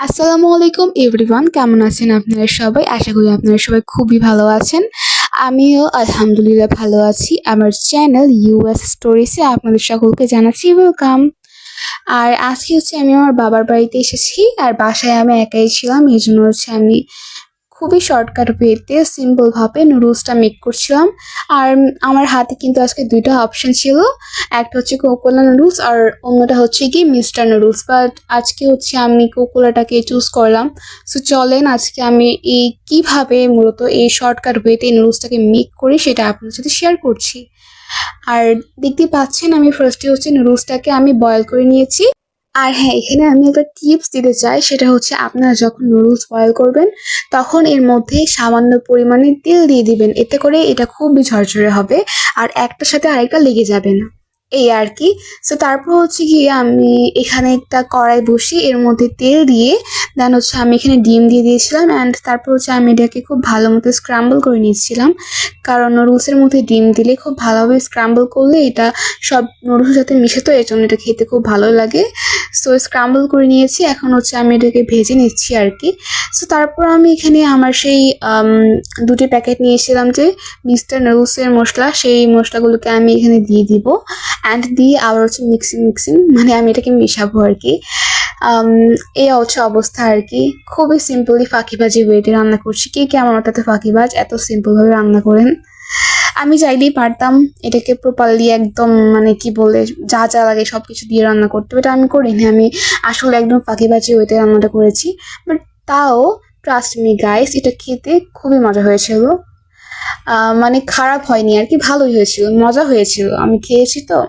আসসালামু আলাইকুম এভরিওয়ান, কেমন আছেন আপনারা সবাই? আশা করি আপনারা সবাই খুবই ভালো আছেন। আমিও আলহামদুলিল্লাহ ভালো আছি। আমার চ্যানেল ইউএস স্টোরিসে আপনাদের সকলকে জানাচ্ছি ওয়েলকাম আর আজকে হচ্ছে আমি আমার বাবার বাড়িতে এসেছি, আর বাসায় আমি একাই ছিলাম, এই জন্য হচ্ছে আমি খুবই শর্টকাট ওয়েতে সিম্পলভাবে নুডলসটা মেক করছিলাম। আর আমার হাতে কিন্তু আজকে দুইটা অপশন ছিল। একটা হচ্ছে কোকোলা নুডলস আর অন্যটা হচ্ছে কি মিস্টার নুডলস বাট আজকে হচ্ছে আমি কোকোলাটাকে চুজ করলাম। সো চলেন আজকে আমি এই কীভাবে মূলত এই শর্টকাট ওয়েতে নুডলসটাকে মেক করি সেটা আপনার সাথে শেয়ার করছি। আর দেখতে পাচ্ছেন আমি ফার্স্টে হচ্ছে নুডলসটাকে আমি বয়েল করে নিয়েছি। আর হ্যাঁ এখানে আমি একটা টিপস দিতে চাই, সেটা হচ্ছে আপনারা যখন নুডলস বয়েল করবেন, তখন এর মধ্যে সামান্য পরিমাণে তেল দিয়ে দিবেন, এতে করে এটা খুবই ঝরঝরে হবে আর একটার সাথে আরেকটা লেগে যাবে না। এই আর কি। সো তারপর হচ্ছে গিয়ে আমি এখানে একটা কড়াই বসি এর মধ্যে তেল দিয়ে দেন হচ্ছে আমি এখানে ডিম দিয়ে দিয়েছিলাম অ্যান্ড তারপর হচ্ছে আমি এটাকে খুব ভালো মতো স্ক্রাম্বল করে নিয়েছিলাম। কারণ নুডলসের মধ্যে ডিম দিলে খুব ভালোভাবে স্ক্রাম্বল করলে এটা সব নুডলসের সাথে মিশে তো এর জন্য এটা খেতে খুব ভালো লাগে। সো স্ক্রাম্বল করে নিয়েছি। এখন হচ্ছে আমি এটাকে ভেজে নিচ্ছি আর কি সো তারপর আমি এখানে আমার সেই দুটি প্যাকেট নিয়েছিলাম যে মিস্টার নুডলসের মশলা। সেই মশলাগুলোকে আমি এখানে দিয়ে দিব। অ্যান্ড দিয়ে আবার হচ্ছে মিক্সিং মিক্সিং মানে আমি এটাকে মিশাবো আর কি এই হচ্ছে অবস্থা আর কি খুবই সিম্পলি ফাঁকিবাজি ওয়েটে রান্না করছি। কে কেমন ওটাতে ফাঁকিবাজ? এত সিম্পলভাবে রান্না করেন। আমি চাইলেই পারতাম এটাকে প্রপারলি একদম মানে কি বলে, যা যা লাগে সব কিছু দিয়ে রান্না করতে। এটা আমি করিনি, আমি আসলে একদম ফাঁকিবাজি ওয়েতে রান্নাটা করেছি। বাট তাও ট্রাস্ট মি গাইস এটা খেতে খুবই মজা হয়েছিল। মানে খারাপ হয়নি আর কি, ভালোই হয়েছিল, মজা হয়েছিল। আমি খেয়েছি তো।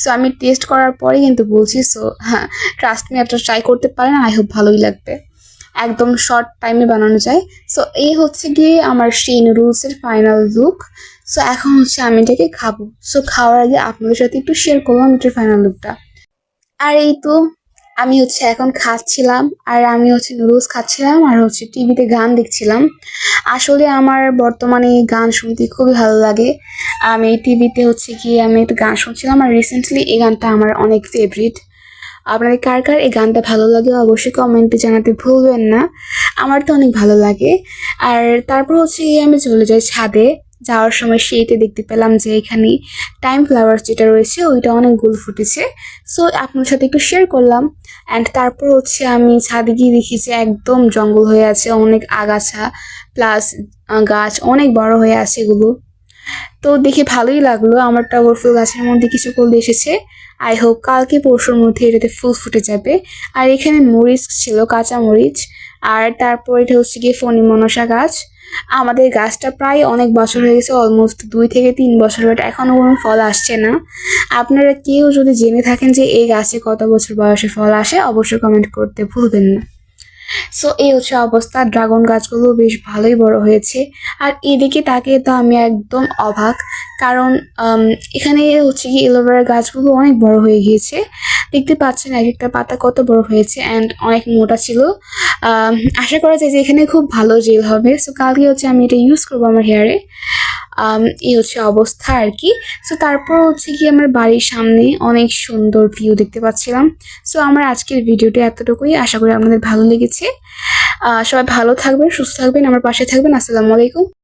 সো আমি টেস্ট করার পরে কিন্তু বলছি সো হ্যাঁ ট্রাস্ট মি একটা ট্রাই করতে পারেন আই হোপ ভালোই লাগবে। একদম শর্ট টাইমে বানানো যায়। সো এই হচ্ছে গিয়ে আমার সেই নুডলসের ফাইনাল লুক সো এখন হচ্ছে আমি এটাকে খাব। সো খাওয়ার আগে আপনাদের সাথে একটু শেয়ার করলাম এটার ফাইনাল লুকটা আর এই তো, আমি হচ্ছে এখন খাচ্ছিলাম। আর আমি হচ্ছে নুডলস খাচ্ছিলাম আর হচ্ছে টিভিতে গান দেখছিলাম। আসলে আমার বর্তমানে গান শুনতে খুবই ভালো লাগে। আমি টিভিতে হচ্ছে কি আমি একটু গান শুনছিলাম আর রিসেন্টলি এই গানটা আমার অনেক ফেভারিট আপনাদের কার কার এই গানটা ভালো লাগে অবশ্যই কমেন্টে জানাতে ভুলবেন না। আমার তো অনেক ভালো লাগে। আর তারপর হচ্ছে আমি চলে যাই ছাদে। যাওয়ার সময় সেইতে দেখতে পেলাম যে এখানে টাইম ফ্লাওয়ার্স যেটা রয়েছে, ওইটা অনেক গুল ফুটেছে। সো আপনার সাথে একটু শেয়ার করলাম। অ্যান্ড তারপর হচ্ছে আমি ছাদে গিয়ে দেখি যে একদম জঙ্গল হয়ে আছে, অনেক আগাছা প্লাস গাছ অনেক বড় হয়ে আছে এগুলো। তো দেখে ভালোই লাগল আমার টগর ফুল গাছের মধ্যে কিছু কল এসেছে। আই হোপ কালকে পরশুর মধ্যে এটাতে ফুল ফুটে যাবে। আর এখানে মরিচ ছিল, কাঁচা মরিচ। আর তারপর এটা হচ্ছে গিয়ে ফণি মনসা গাছ। আমাদের গাছটা প্রায় অনেক বছর হয়ে গেছে অলমোস্ট দুই থেকে তিন বছর বাট এখনও কোনো ফল আসছে না। আপনারা কেউ যদি জেনে থাকেন যে এই গাছে কত বছর বয়সে ফল আসে, অবশ্যই কমেন্ট করতে ভুলবেন না। সো এই হচ্ছে অবস্থা। ড্রাগন গাছগুলো বেশ ভালোই বড় হয়েছে। আর এদিকে তাকিয়ে তো আমি একদম অবাক। কারণ এখানে হচ্ছে কি এলোভেরা গাছগুলো অনেক বড় হয়ে গিয়েছে। দেখতে পাচ্ছেন এক একটা পাতা কত বড় হয়েছে অ্যান্ড অনেক মোটা ছিল। আশা করা যায় যে এখানে খুব ভালো জেল হবে। সো কালকে হচ্ছে আমি এটা ইউজ করব আমার হেয়ারে এই হচ্ছে অবস্থা আর কি সো তারপর হচ্ছে কি আমার বাড়ির সামনে অনেক সুন্দর ভিউ দেখতে পাচ্ছিলাম। সো আমার আজকের ভিডিওটা এতটুকুই। আশা করি আপনাদের ভালো লেগেছে। সবাই ভালো থাকবেন, সুস্থ থাকবেন, আমার পাশে থাকবেন। আসসালামু আলাইকুম।